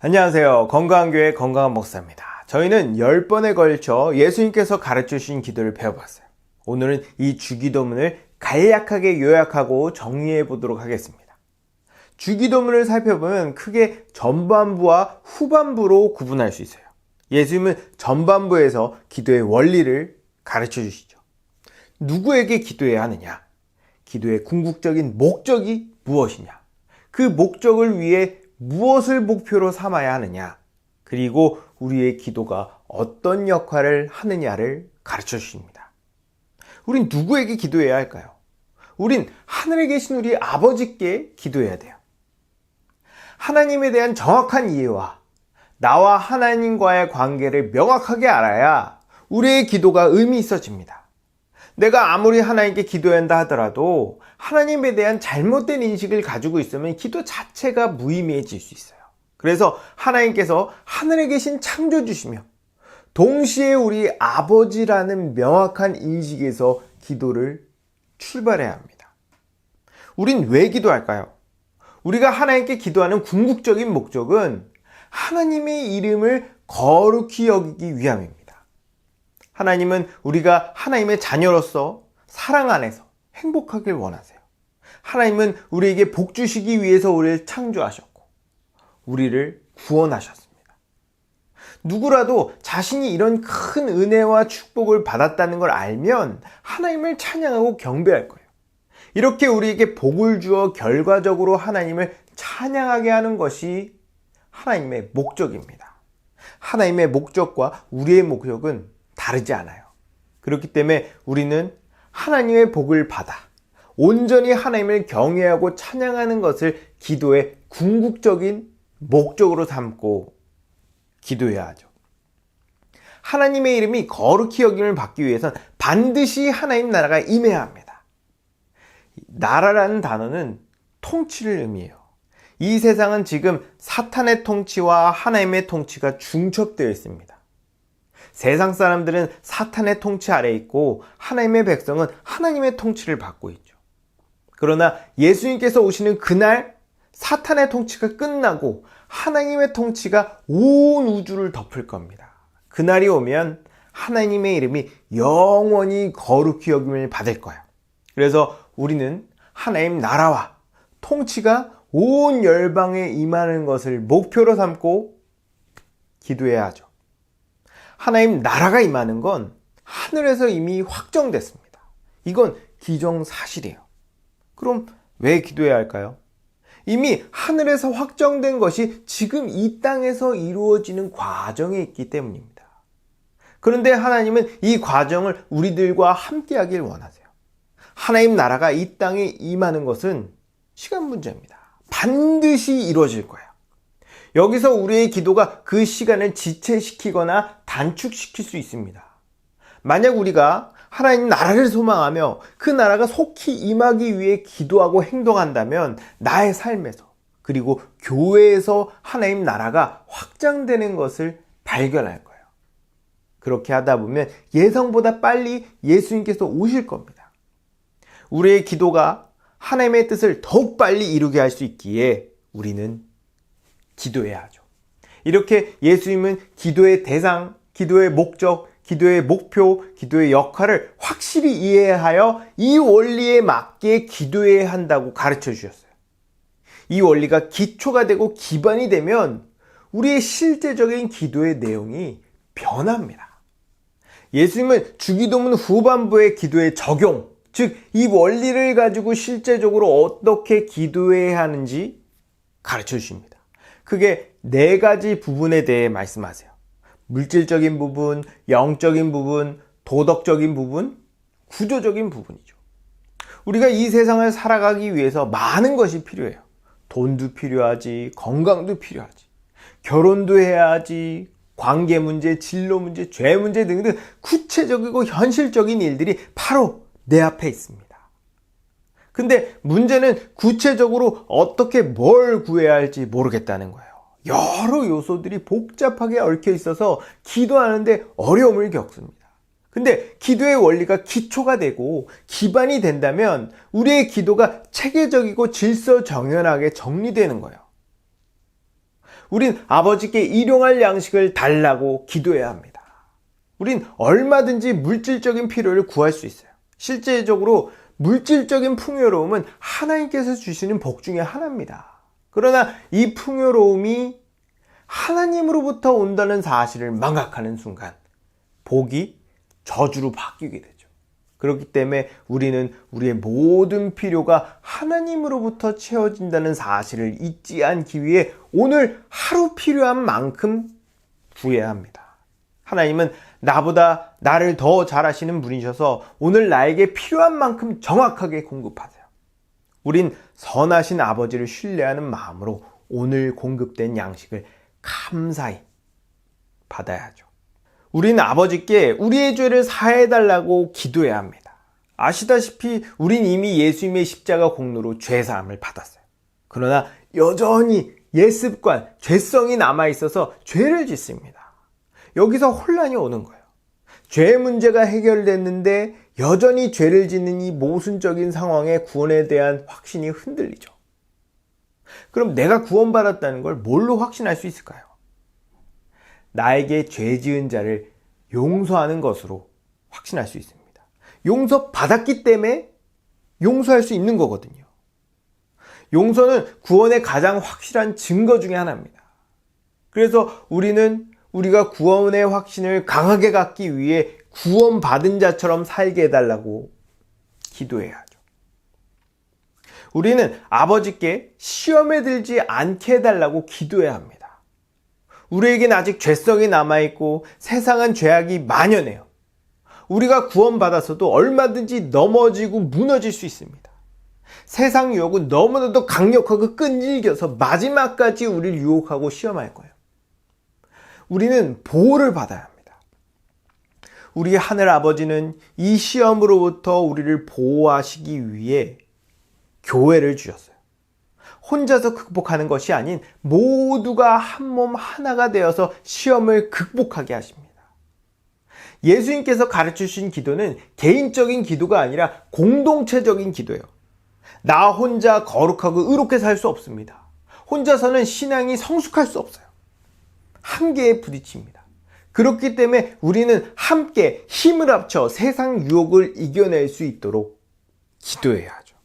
안녕하세요. 건강한 교회 건강한 목사입니다. 저희는 10번에 걸쳐 예수님께서 가르쳐 주신 기도를 배워봤어요. 오늘은 이 주기도문을 간략하게 요약하고 정리해 보도록 하겠습니다. 주기도문을 살펴보면 크게 전반부와 후반부로 구분할 수 있어요. 예수님은 전반부에서 기도의 원리를 가르쳐 주시죠. 누구에게 기도해야 하느냐? 기도의 궁극적인 목적이 무엇이냐? 그 목적을 위해 무엇을 목표로 삼아야 하느냐? 그리고 우리의 기도가 어떤 역할을 하느냐를 가르쳐 주십니다. 우린 누구에게 기도해야 할까요? 우린 하늘에 계신 우리 아버지께 기도해야 돼요. 하나님에 대한 정확한 이해와 나와 하나님과의 관계를 명확하게 알아야 우리의 기도가 의미 있어집니다. 내가 아무리 하나님께 기도한다 하더라도 하나님에 대한 잘못된 인식을 가지고 있으면 기도 자체가 무의미해질 수 있어요. 그래서 하나님께서 하늘에 계신 창조주시며 동시에 우리 아버지라는 명확한 인식에서 기도를 출발해야 합니다. 우린 왜 기도할까요? 우리가 하나님께 기도하는 궁극적인 목적은 하나님의 이름을 거룩히 여기기 위함입니다. 하나님은 우리가 하나님의 자녀로서 사랑 안에서 행복하길 원하세요. 하나님은 우리에게 복 주시기 위해서 우리를 창조하셨고, 우리를 구원하셨습니다. 누구라도 자신이 이런 큰 은혜와 축복을 받았다는 걸 알면 하나님을 찬양하고 경배할 거예요. 이렇게 우리에게 복을 주어 결과적으로 하나님을 찬양하게 하는 것이 하나님의 목적입니다. 하나님의 목적과 우리의 목적은 다르지 않아요. 그렇기 때문에 우리는 하나님의 복을 받아 온전히 하나님을 경외하고 찬양하는 것을 기도의 궁극적인 목적으로 삼고 기도해야 하죠. 하나님의 이름이 거룩히 여김을 받기 위해선 반드시 하나님 나라가 임해야 합니다. 나라라는 단어는 통치를 의미해요. 이 세상은 지금 사탄의 통치와 하나님의 통치가 중첩되어 있습니다. 세상 사람들은 사탄의 통치 아래 있고 하나님의 백성은 하나님의 통치를 받고 있죠. 그러나 예수님께서 오시는 그날 사탄의 통치가 끝나고 하나님의 통치가 온 우주를 덮을 겁니다. 그날이 오면 하나님의 이름이 영원히 거룩히 여김을 받을 거예요. 그래서 우리는 하나님 나라와 통치가 온 열방에 임하는 것을 목표로 삼고 기도해야 하죠. 하나님 나라가 임하는 건 하늘에서 이미 확정됐습니다. 이건 기정사실이에요. 그럼 왜 기도해야 할까요? 이미 하늘에서 확정된 것이 지금 이 땅에서 이루어지는 과정에 있기 때문입니다. 그런데 하나님은 이 과정을 우리들과 함께 하길 원하세요. 하나님 나라가 이 땅에 임하는 것은 시간 문제입니다. 반드시 이루어질 거예요. 여기서 우리의 기도가 그 시간을 지체시키거나 단축시킬 수 있습니다. 만약 우리가 하나님 나라를 소망하며 그 나라가 속히 임하기 위해 기도하고 행동한다면 나의 삶에서 그리고 교회에서 하나님 나라가 확장되는 것을 발견할 거예요. 그렇게 하다 보면 예상보다 빨리 예수님께서 오실 겁니다. 우리의 기도가 하나님의 뜻을 더욱 빨리 이루게 할 수 있기에 우리는 기도해야 하죠. 이렇게 예수님은 기도의 대상, 기도의 목적, 기도의 목표, 기도의 역할을 확실히 이해하여 이 원리에 맞게 기도해야 한다고 가르쳐 주셨어요. 이 원리가 기초가 되고 기반이 되면 우리의 실제적인 기도의 내용이 변합니다. 예수님은 주기도문 후반부의 기도의 적용, 즉, 이 원리를 가지고 실제적으로 어떻게 기도해야 하는지 가르쳐 주십니다. 크게 네 가지 부분에 대해 말씀하세요. 물질적인 부분, 영적인 부분, 도덕적인 부분, 구조적인 부분이죠. 우리가 이 세상을 살아가기 위해서 많은 것이 필요해요. 돈도 필요하지, 건강도 필요하지, 결혼도 해야지, 관계 문제, 진로 문제, 죄 문제 등등 구체적이고 현실적인 일들이 바로 내 앞에 있습니다. 근데 문제는 구체적으로 어떻게 뭘 구해야 할지 모르겠다는 거예요. 여러 요소들이 복잡하게 얽혀 있어서 기도하는데 어려움을 겪습니다. 근데 기도의 원리가 기초가 되고 기반이 된다면 우리의 기도가 체계적이고 질서 정연하게 정리되는 거예요. 우린 아버지께 일용할 양식을 달라고 기도해야 합니다. 우린 얼마든지 물질적인 필요를 구할 수 있어요. 실제적으로 물질적인 풍요로움은 하나님께서 주시는 복 중에 하나입니다. 그러나 이 풍요로움이 하나님으로부터 온다는 사실을 망각하는 순간 복이 저주로 바뀌게 되죠. 그렇기 때문에 우리는 우리의 모든 필요가 하나님으로부터 채워진다는 사실을 잊지 않기 위해 오늘 하루 필요한 만큼 구해야 합니다. 하나님은 나보다 나를 더 잘 아시는 분이셔서 오늘 나에게 필요한 만큼 정확하게 공급하세요. 우린 선하신 아버지를 신뢰하는 마음으로 오늘 공급된 양식을 감사히 받아야죠. 우리는 아버지께 우리의 죄를 사해달라고 기도해야 합니다. 아시다시피 우린 이미 예수님의 십자가 공로로 죄사함을 받았어요. 그러나 여전히 예습관, 죄성이 남아있어서 죄를 짓습니다. 여기서 혼란이 오는 거예요. 죄 문제가 해결됐는데 여전히 죄를 짓는 이 모순적인 상황의 구원에 대한 확신이 흔들리죠. 그럼 내가 구원받았다는 걸 뭘로 확신할 수 있을까요? 나에게 죄 지은 자를 용서하는 것으로 확신할 수 있습니다. 용서 받았기 때문에 용서할 수 있는 거거든요. 용서는 구원의 가장 확실한 증거 중의 하나입니다. 그래서 우리는 우리가 구원의 확신을 강하게 갖기 위해 구원받은 자처럼 살게 해달라고 기도해야 하죠. 우리는 아버지께 시험에 들지 않게 해달라고 기도해야 합니다. 우리에겐 아직 죄성이 남아있고 세상은 죄악이 만연해요. 우리가 구원받았어도 얼마든지 넘어지고 무너질 수 있습니다. 세상 유혹은 너무나도 강력하고 끈질겨서 마지막까지 우리를 유혹하고 시험할 거예요. 우리는 보호를 받아야 합니다. 우리 하늘 아버지는 이 시험으로부터 우리를 보호하시기 위해 교회를 주셨어요. 혼자서 극복하는 것이 아닌 모두가 한 몸 하나가 되어서 시험을 극복하게 하십니다. 예수님께서 가르쳐 주신 기도는 개인적인 기도가 아니라 공동체적인 기도예요. 나 혼자 거룩하고 의롭게 살 수 없습니다. 혼자서는 신앙이 성숙할 수 없어요. 한계에 부딪힙니다. 그렇기 때문에 우리는 함께 힘을 합쳐 세상 유혹을 이겨낼 수 있도록 기도해야 하죠.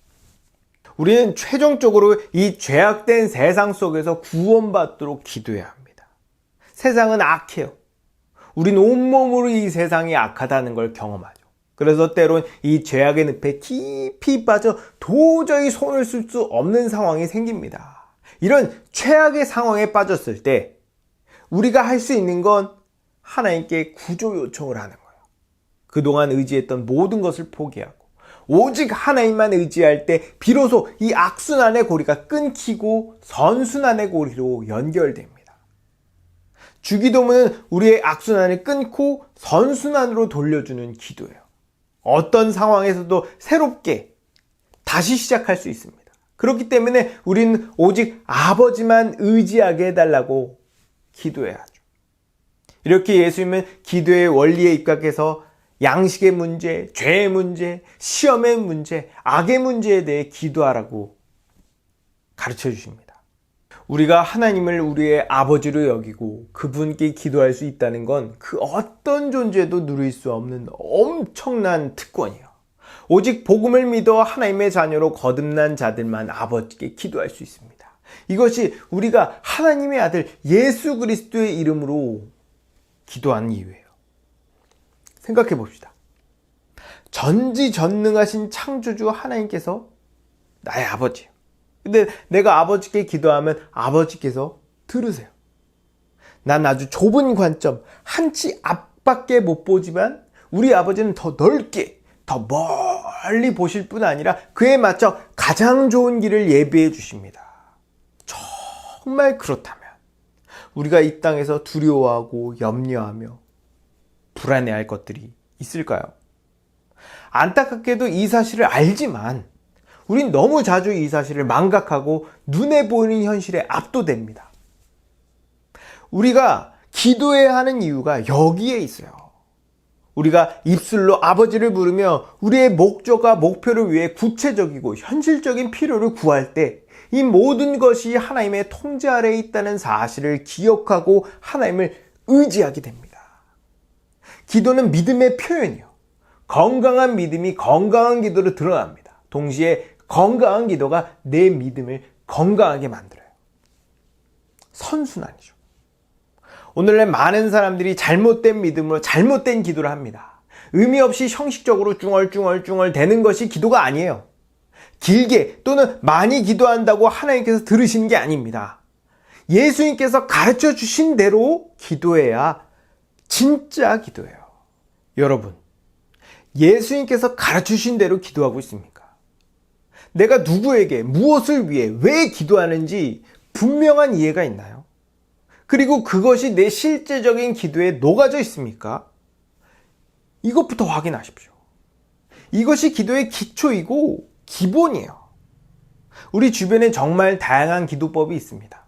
우리는 최종적으로 이 죄악된 세상 속에서 구원받도록 기도해야 합니다. 세상은 악해요. 우리는 온몸으로 이 세상이 악하다는 걸 경험하죠. 그래서 때론 이 죄악의 늪에 깊이 빠져 도저히 손을 쓸 수 없는 상황이 생깁니다. 이런 최악의 상황에 빠졌을 때 우리가 할 수 있는 건 하나님께 구조 요청을 하는 거예요. 그동안 의지했던 모든 것을 포기하고 오직 하나님만 의지할 때 비로소 이 악순환의 고리가 끊기고 선순환의 고리로 연결됩니다. 주기도문은 우리의 악순환을 끊고 선순환으로 돌려주는 기도예요. 어떤 상황에서도 새롭게 다시 시작할 수 있습니다. 그렇기 때문에 우리는 오직 아버지만 의지하게 해달라고 기도해야 하죠. 이렇게 예수님은 기도의 원리에 입각해서 양식의 문제, 죄의 문제, 시험의 문제, 악의 문제에 대해 기도하라고 가르쳐 주십니다. 우리가 하나님을 우리의 아버지로 여기고 그분께 기도할 수 있다는 건 그 어떤 존재도 누릴 수 없는 엄청난 특권이에요. 오직 복음을 믿어 하나님의 자녀로 거듭난 자들만 아버지께 기도할 수 있습니다. 이것이 우리가 하나님의 아들 예수 그리스도의 이름으로 기도하는 이유예요. 생각해 봅시다. 전지전능하신 창조주 하나님께서 나의 아버지예요. 근데 내가 아버지께 기도하면 아버지께서 들으세요. 난 아주 좁은 관점, 한치 앞밖에 못 보지만 우리 아버지는 더 넓게, 더 멀리 보실 뿐 아니라 그에 맞춰 가장 좋은 길을 예비해 주십니다. 정말 그렇다면 우리가 이 땅에서 두려워하고 염려하며 불안해할 것들이 있을까요? 안타깝게도 이 사실을 알지만 우린 너무 자주 이 사실을 망각하고 눈에 보이는 현실에 압도됩니다. 우리가 기도해야 하는 이유가 여기에 있어요. 우리가 입술로 아버지를 부르며 우리의 목적과 목표를 위해 구체적이고 현실적인 필요를 구할 때 이 모든 것이 하나님의 통제 아래에 있다는 사실을 기억하고 하나님을 의지하게 됩니다. 기도는 믿음의 표현이요. 건강한 믿음이 건강한 기도로 드러납니다. 동시에 건강한 기도가 내 믿음을 건강하게 만들어요. 선순환이죠. 오늘날 많은 사람들이 잘못된 믿음으로 잘못된 기도를 합니다. 의미 없이 형식적으로 쭝얼쭝얼쭝얼 되는 것이 기도가 아니에요. 길게 또는 많이 기도한다고 하나님께서 들으시는 게 아닙니다. 예수님께서 가르쳐 주신 대로 기도해야 진짜 기도예요. 여러분, 예수님께서 가르쳐 주신 대로 기도하고 있습니까? 내가 누구에게 무엇을 위해 왜 기도하는지 분명한 이해가 있나요? 그리고 그것이 내 실제적인 기도에 녹아져 있습니까? 이것부터 확인하십시오. 이것이 기도의 기초이고 기본이에요. 우리 주변에 정말 다양한 기도법이 있습니다.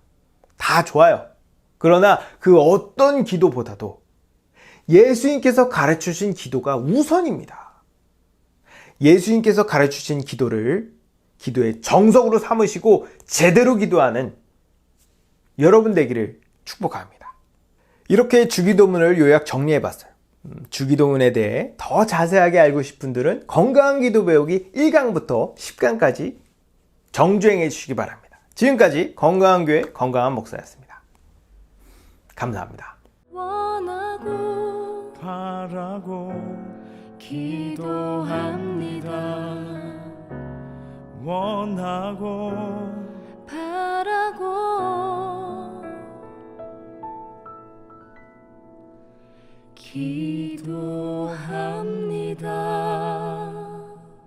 다 좋아요. 그러나 그 어떤 기도보다도 예수님께서 가르쳐 주신 기도가 우선입니다. 예수님께서 가르쳐 주신 기도를 기도의 정석으로 삼으시고 제대로 기도하는 여러분 되기를 축복합니다. 이렇게 주기도문을 요약 정리해 봤어요. 음, 주기도문에 대해 더 자세하게 알고 싶은 분들은 건강한 기도 배우기 1강부터 10강까지 정주행해 주시기 바랍니다. 지금까지 건강한 교회 건강한 목사였습니다. 감사합니다. 원하고 바라고 기도합니다. 원하고 Qui toi